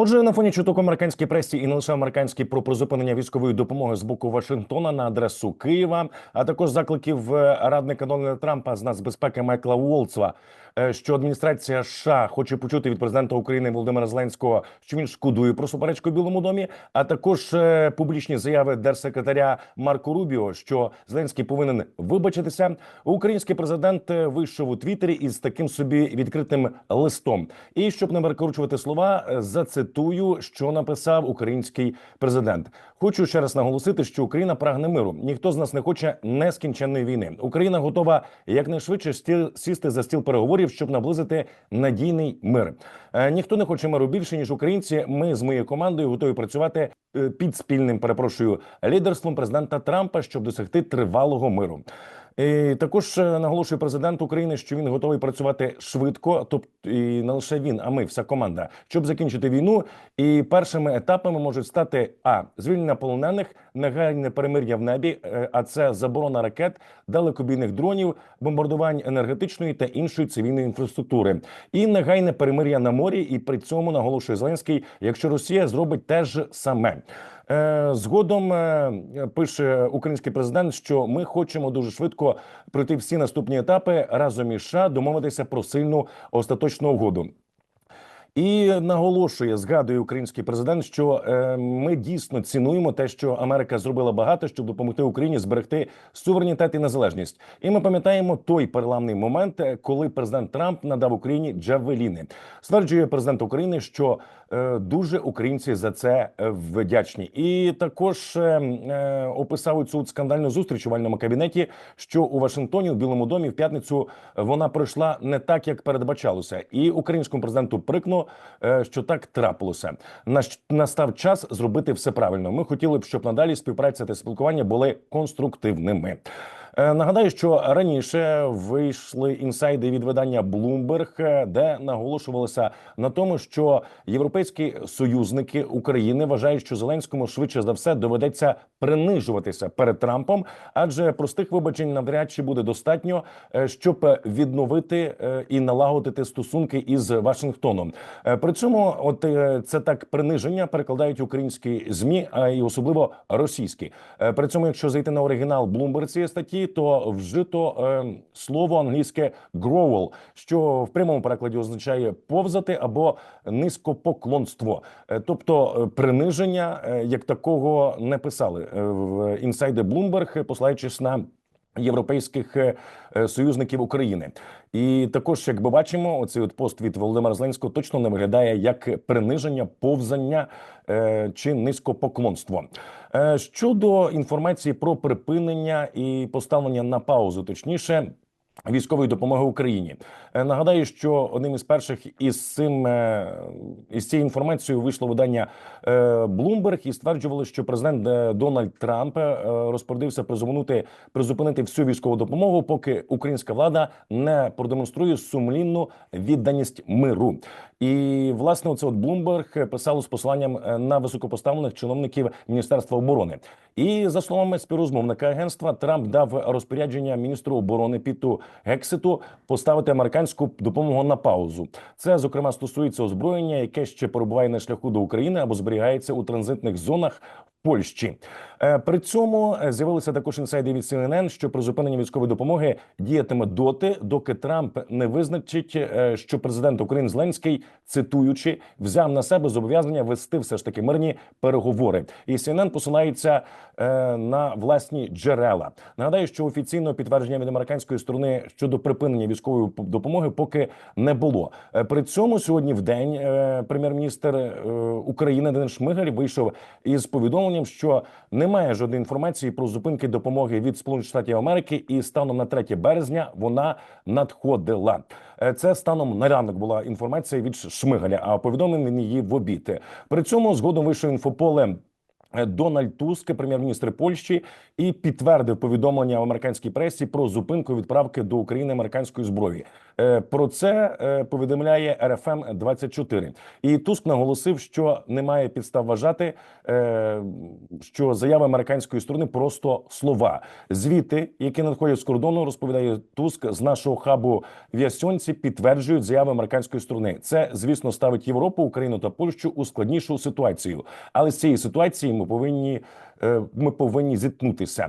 Отже, на фоні чуток американській пресі і не лише американській про призупинення військової допомоги з боку Вашингтона на адресу Києва, а також закликів е, радника Дональда Трампа з нацбезпеки Майкла Уолтсва, е, що адміністрація США хоче почути від президента України Володимира Зеленського, що він шкодує про суперечку в Білому домі, а також е, публічні заяви держсекретаря Марко Рубіо, що Зеленський повинен вибачитися. Український президент вийшов у Твіттері із таким собі відкритим листом. І щоб не перекручувати слова, е, зацитую, що написав український президент. Хочу ще раз наголосити, що Україна прагне миру. Ніхто з нас не хоче нескінченної війни. Україна готова якнайшвидше стіл сісти за стіл переговорів, щоб наблизити надійний мир. Е, ніхто не хоче миру більше ніж українці. Ми з моєю командою готові працювати е, під спільним перепрошую лідерством президента Трампа, щоб досягти тривалого миру. Також е, наголошує президент України, що він готовий працювати швидко, тобто і не лише він, а ми, вся команда, щоб закінчити війну. І першими етапами можуть стати а звільнення полонених, негайне перемир'я в небі, е, а це заборона ракет, далекобійних дронів, бомбардувань енергетичної та іншої цивільної інфраструктури, і негайне перемир'я на морі. І при цьому наголошує Зеленський, якщо Росія зробить те ж саме. Е, Згодом е, пише український президент, що ми хочемо дуже швидко пройти всі наступні етапи разом із США, домовитися про сильну остаточну угоду. І наголошує, згадує український президент, що е, ми дійсно цінуємо те, що Америка зробила багато, щоб допомогти Україні зберегти суверенітет і незалежність. І ми пам'ятаємо той переламний момент, е, коли президент Трамп надав Україні джавеліни. Стверджує президент України, що е, дуже українці за це вдячні. І також описав цю скандальну зустріч у вальному кабінеті, що у Вашингтоні у Білому домі в п'ятницю вона пройшла не так, як передбачалося, і українському президенту прикно, що так трапилося. Настав час зробити все правильно. Ми хотіли б, щоб надалі співпраця та спілкування були конструктивними. Е, Нагадаю, що раніше вийшли інсайди від видання Bloomberg, е, де наголошувалося на тому, що європейські союзники України вважають, що Зеленському швидше за все доведеться принижуватися перед Трампом, адже простих вибачень навряд чи буде достатньо, е, щоб відновити і налагодити стосунки із Вашингтоном. При цьому, от це так приниження перекладають українські змі, а і особливо російські. При цьому, якщо зайти на оригінал цієї статті, то вжито е, слово англійське «growl», що в прямому перекладі означає повзати або низькопоклонство, Е, тобто е, приниження е, як такого не писали в інсайди Bloomberg, посилаючись на європейських е, е, союзників України. І також, як ми бачимо, оцей от пост від Володимира Зеленського точно не виглядає як приниження, повзання е, чи низькопоклонство. Щодо інформації про припинення і поставлення на паузу, точніше. Військової допомоги Україні Е, нагадаю, що одним із перших із цим е, із цією інформацією вийшло видання е, Bloomberg і стверджували, що президент Дональд Трамп розпорядився призупинити призупинити всю військову допомогу, поки українська влада не продемонструє сумлінну відданість миру. І власне, оце от Bloomberg писало з посиланням е, на високопоставлених чиновників Міністерства оборони. І за словами співрозмовника агентства, Трамп дав розпорядження міністру оборони Піту Гекситу поставити американську допомогу на паузу. Це зокрема стосується озброєння, яке ще перебуває на шляху до України або зберігається у транзитних зонах. Польщі Е, при цьому е, з'явилися також інсайди від CNN, що призупинення військової допомоги діятиме доти, доки Трамп не визначить, е, що президент України Зеленський, цитуючи, взяв на себе зобов'язання вести все ж таки мирні переговори. І CNN посилається на власні джерела. Нагадаю, що офіційного підтвердження від американської сторони щодо припинення військової допомоги поки не було. При цьому сьогодні в день прем'єр-міністр України Денис Шмигаль вийшов із повідомленням, що немає жодної інформації про зупинки допомоги від Сполучених Штатів Америки, і станом на 3 березня вона надходила. Е, Це станом на ранок була інформація від Шмигаля. А повідомлені її в обід. При цьому згодом вийшов інфополе Дональд Туск, прем'єр-міністр Польщі, і підтвердив повідомлення в американській пресі про зупинку відправки до України американської зброї. Е, Про це е, повідомляє РФМ 24 І Туск наголосив, що немає підстав вважати, е, що заяви американської сторони просто слова. Звіти, які надходять з кордону, розповідає Туск з нашого хабу в Ясьонці, підтверджують заяви американської сторони. Це, звісно, ставить Європу, Україну та Польщу у складнішу ситуацію. Але з цієї ситуації ми повинні е, ми повинні зіткнутися.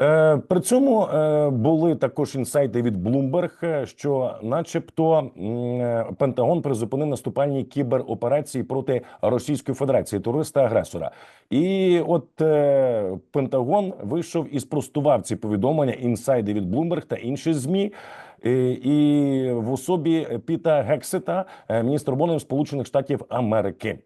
Е, При цьому е, були також інсайти від Bloomberg, що, начебто, Пентагон призупинив наступальні кібероперації проти Російської Федерації, терориста-агресора. І от Пентагон вийшов і спростував ці повідомлення, інсайди від Bloomberg та інші змі. І в особі Піта Гексета, міністр оборони Сполучених Штатів Америки.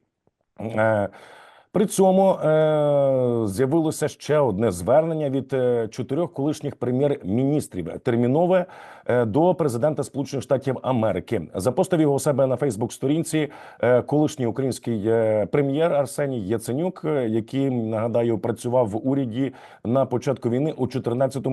При цьому е, з'явилося ще одне звернення від е, чотирьох колишніх прем'єр-міністрів термінове е, до президента Сполучених Штатів Америки. Запостив його себе на Фейсбук-сторінці е, колишній український е, прем'єр Арсеній Яценюк, е, який нагадаю працював в уряді на початку війни у 2014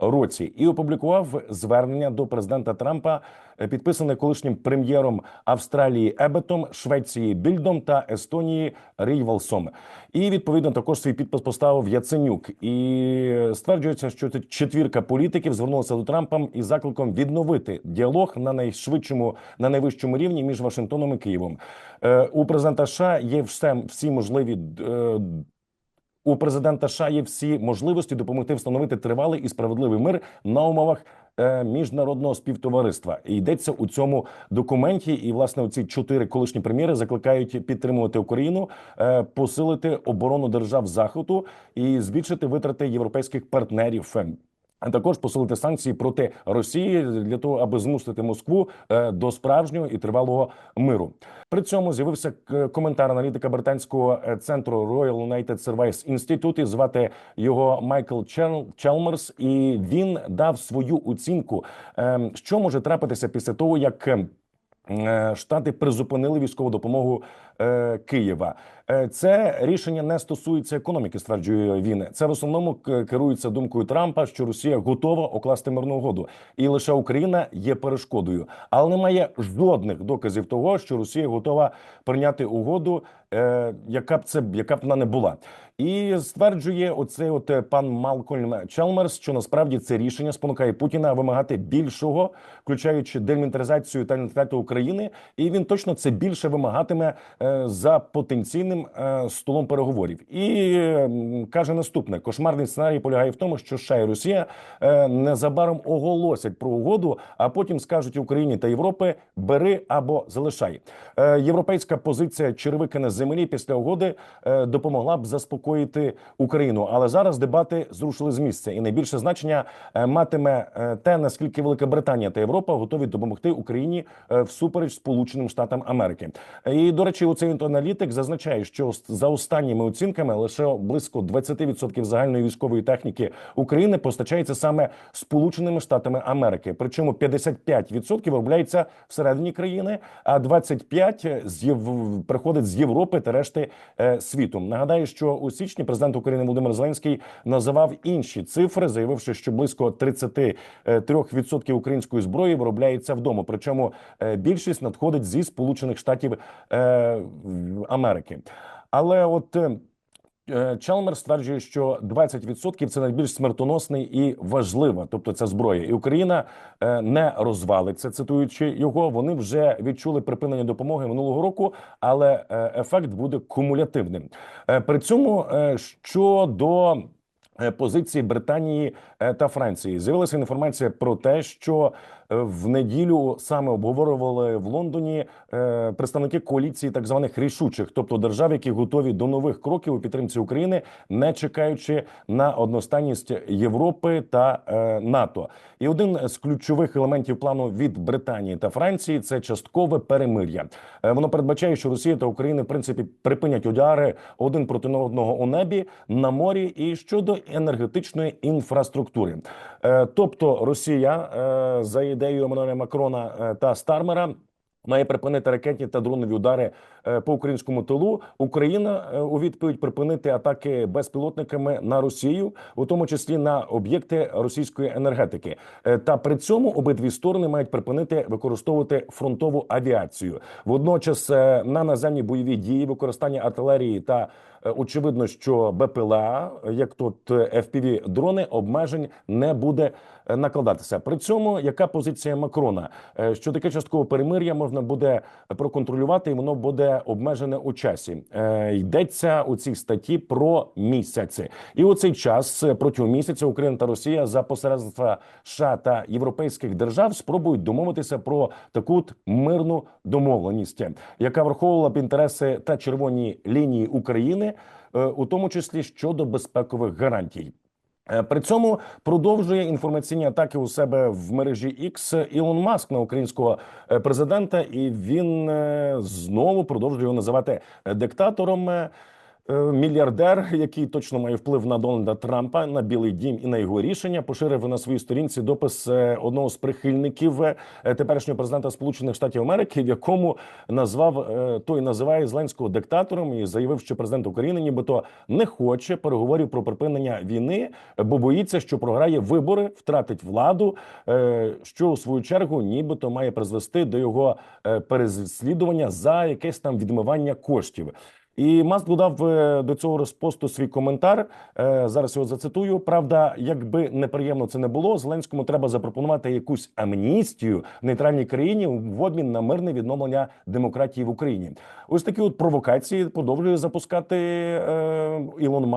році, і опублікував звернення до президента Трампа, підписане колишнім прем'єром Австралії Ебетом, Швеції Більдом та Естонії Рейвалсом. І відповідно також свій підпис поставив Яценюк. І стверджується, що це четвірка політиків звернулася до Трампа із закликом відновити діалог на найшвидшому, на найвищому рівні між Вашингтоном і Києвом. Е, У президента США є все всі можливі. е, у президента США є всі можливості допомогти встановити тривалий і справедливий мир на умовах е, міжнародного співтовариства. І йдеться у цьому документі. І власне ці чотири колишні прем'єри закликають підтримувати Україну, е, посилити оборону держав заходу і збільшити витрати європейських партнерів. Е, А також посилити санкції проти Росії для того, аби змусити Москву е, до справжнього і тривалого миру. При цьому з'явився к- коментар аналітика британського е, центру Royal United Service Institute. і Звати його Майкл Чел- Челмерс, і він дав свою оцінку, що може трапитися після того, як е, Штати призупинили військову допомогу е, Києва. Е, Це рішення не стосується економіки, стверджує він. Це в основному керується думкою Трампа, що Росія готова окласти мирну угоду, і лише Україна є перешкодою. Але немає жодних доказів того, що Росія готова прийняти угоду, е, яка б це яка б вона не була. І стверджує оцей от е, пан Малкольм Челмерс, що насправді це рішення спонукає Путіна вимагати більшого, включаючи демілітаризацію та нейтралітет України. І він точно це більше вимагатиме за потенційним е, столом переговорів. І каже наступне: кошмарний сценарій полягає в тому, що США і Росія е, незабаром оголосять про угоду, а потім скажуть Україні та Європи: бери або залишай. Е, Європейська позиція черевики на землі після угоди допомогла б заспокоїти Україну. Але зараз дебати зрушили з місця, і найбільше значення матиме те, наскільки Велика Британія та Європа готові допомогти Україні всупереч Сполученим Штатам Америки. І до речі, оцей аналітик зазначає, що за останніми оцінками лише близько 20% загальної військової техніки України постачається саме Сполученими Штатами Америки. Причому 55% виробляється всередині країни, а 25% з приходить з Європи та решти е, світу. Нагадаю, що у січні президент України Володимир Зеленський називав інші цифри, заявивши, що близько 33% української зброї виробляється вдома. Причому е, більшість надходить зі Сполучених Штатів е, Америки. Але от е, Е, Чалмер стверджує, що 20% – це найбільш смертоносний і важлива, тобто ця зброя, і Україна е, не розвалиться. Цитуючи його, вони вже відчули припинення допомоги минулого року, але е, ефект буде кумулятивним. При цьому щодо позиції Британії е, та Франції з'явилася інформація про те, що е, в неділю саме обговорювали в Лондоні е, представники коаліції так званих рішучих, тобто держав, які готові до нових кроків у підтримці України, не чекаючи на одностайність Європи та е, НАТО. І один з ключових елементів плану від Британії та Франції це часткове перемир'я. Е, Воно передбачає, що Росія та Україна в принципі припинять удари один проти одного у небі на морі і щодо енергетичної інфраструктури. Е, Тобто Росія е, за ідеєю Еммануеля Макрона е, та Стармера. Має припинити ракетні та дронові удари по українському тилу. Україна у відповідь припинити атаки безпілотниками на Росію, у тому числі на об'єкти російської енергетики. Та при цьому обидві сторони мають припинити використовувати фронтову авіацію. Водночас на наземні бойові дії, використання артилерії та очевидно, що БПЛА, як тут fpv дрони, обмежень не буде е, накладатися. При цьому яка позиція Макрона? Е, Що таке часткове перемир'я можна буде проконтролювати, і воно буде обмежене у часі. Е, Йдеться у цій статті про місяці, і у цей час е, протягом місяця Україна та Росія за посередництва США та європейських держав спробують домовитися про таку мирну домовленість, яка враховувала б інтереси та червоні лінії України, е, у тому числі щодо безпекових гарантій. Е, При цьому продовжує інформаційні атаки у себе в мережі X Ілон Маск на українського е, президента, і він е, знову продовжує його називати диктатором. Е, Мільярдер, який точно має вплив на Дональда Трампа, на Білий Дім і на його рішення, поширив на своїй сторінці допис е, одного з прихильників е, теперішнього президента Сполучених Штатів Америки, в якому назвав той називає Зеленського диктатором і заявив, що президент України нібито не хоче переговорів про припинення війни, бо боїться, що програє вибори, втратить владу, що у свою чергу нібито має призвести до його переслідування за якесь там відмивання коштів. І Маск додав е, до цього розпосту свій коментар. Е, Зараз його зацитую. Правда, якби неприємно це не було, Зеленському треба запропонувати якусь амністію нейтральній країні в обмін на мирне відновлення демократії в Україні. Ось такі от провокації продовжує запускати е, Ілон Маск.